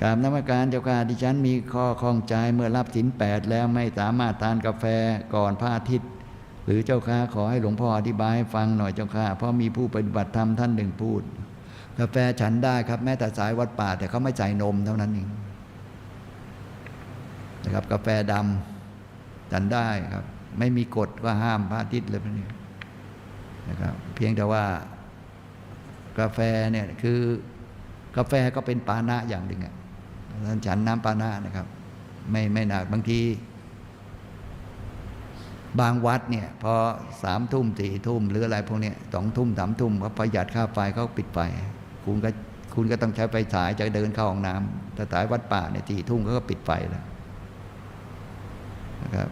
กราบนมัสการเจ้าค่ะดิฉันมีข้อข้องใจเมื่อรับสินแปดแล้วไม่สามารถทานกาแฟก่อนพระอาทิตย์ หรือเจ้าค่ะขอให้หลวงพ่ออธิบายให้ฟังหน่อยเจ้าค่ะเพราะมีผู้ปฏิบัติธรรมท่านหนึ่งพูด กาแฟฉันได้ครับแม้แต่สายวัดป่าแต่เขาไม่ใส่นมเท่านั้นเองนะครับกาแฟดำฉันได้ครับ ไม่มีกฎว่าห้ามพระอาทิตย์เลยพวกนี้นะครับเพียงแต่ว่ากาแฟเนี่ยคือกาแฟก็เป็นปานะอย่างหนึ่งอะ ท่านฉันน้ำปานะนะครับ ไม่ไม่หนักบางที บางวัดเนี่ยพอสามทุ่มสี่ทุ่มหรืออะไรพวกนี้สองทุ่มสามทุ่มเขาประหยัดค่าไฟเขาปิดไฟคุณก็คุณก็ต้องใช้ไฟฉายจะเดินเข้าห้องน้ำแต่สายวัดป่าเนี่ยสี่ทุ่มเขาก็ปิดไฟแล้วนะครับ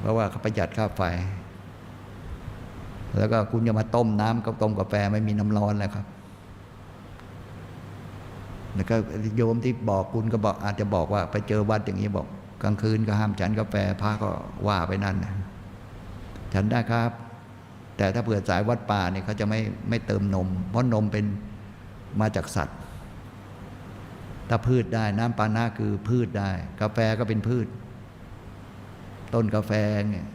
เพราะว่าเขาประหยัดค่าไฟ แล้วก็คุณจะมาต้มน้ำกับต้มกาแฟไม่มีน้ำร้อนแล้วครับ แล้วก็โยมที่บอกคุณก็บอกอาจจะบอกว่า ไปเจอวัดอย่างนี้บอก กลางคืนก็ห้ามฉันกาแฟพระก็ว่าไปนั่นฉันได้ครับ แต่ถ้าเผื่อสายวัดป่าเนี่ยเขาจะไม่ไม่เติมนม เพราะนมเป็นมาจากสัตว์ ถ้าพืชได้น้ำปานะคือพืชได้ กาแฟก็เป็นพืช ต้นกาแฟเนี่ย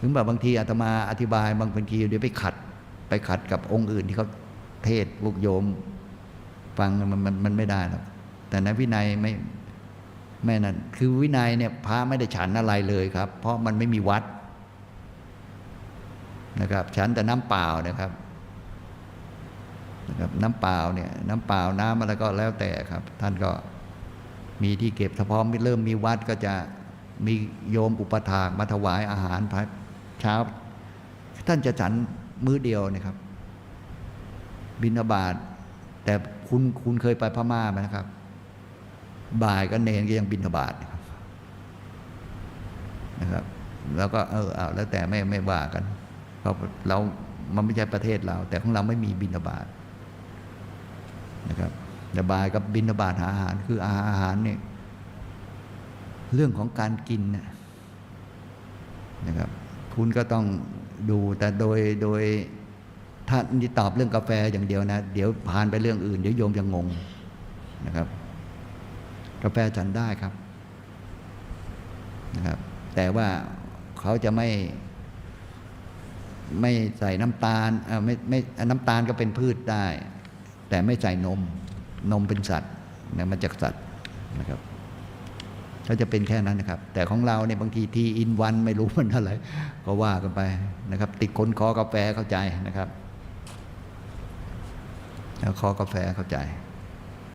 ถึงแบบบางทีอาตมาอธิบายบางทีเดี๋ยวไปขัด ไปขัดกับองค์อื่นที่เขาเทศพวกโยม ฟังมันมันมันไม่ได้หรอกแต่ในวินัยไม่ไม่นั่นคือวินัยเนี่ยพระไม่ได้ฉันอะไรเลยครับ เพราะมันไม่มีวัดนะครับฉันแต่น้ำเปล่านะครับนะครับ น้ำเปล่าเนี่ยน้ำเปล่าน้ำอะไรก็แล้วแต่ครับ ท่านก็มีที่เก็บถ้าพร้อมเริ่มมีวัดก็จะมีโยมอุปถากมาถวายอาหารพระเช้า ท่านจะฉันมื้อเดียวนะครับ บิณฑบาต แต่คุณคุณเคยไปพม่าไหมนะครับ บ่ายก็เนนก็ยังบิณฑบาตนะครับนะครับ แล้วก็เออเอาแล้วแต่ไม่ไม่ว่ากันเพราะเรามันไม่ใช่ประเทศเรา แต่ของเราไม่มีบิณฑบาตนะครับแต่บ่ายกับบิณฑบาตหาอาหารคืออาหารเนี่ยเรื่องของการกินนะครับ คุณก็ต้องดูแต่โดยโดย ถ้านี่ตอบเรื่องกาแฟอย่างเดียวนะ เดี๋ยวผ่านไปเรื่องอื่น เดี๋ยวโยมจะงงนะครับ กาแฟฉันได้ครับนะครับ แต่ว่าเขาจะไม่ ไม่ใส่น้ำตาลเออไม่ไม่น้ำตาลก็เป็นพืชได้ แต่ไม่ใส่นม นมเป็นสัตว์นะมาจากสัตว์นะครับเขาจะเป็นแค่นั้นนะครับ แต่ของเราเนี่ยบางทีทีอินวันไม่รู้มันอะไรก็ว่ากันไปนะครับ ติดคนคอกาแฟเข้าใจนะครับ แล้วคอกาแฟเข้าใจ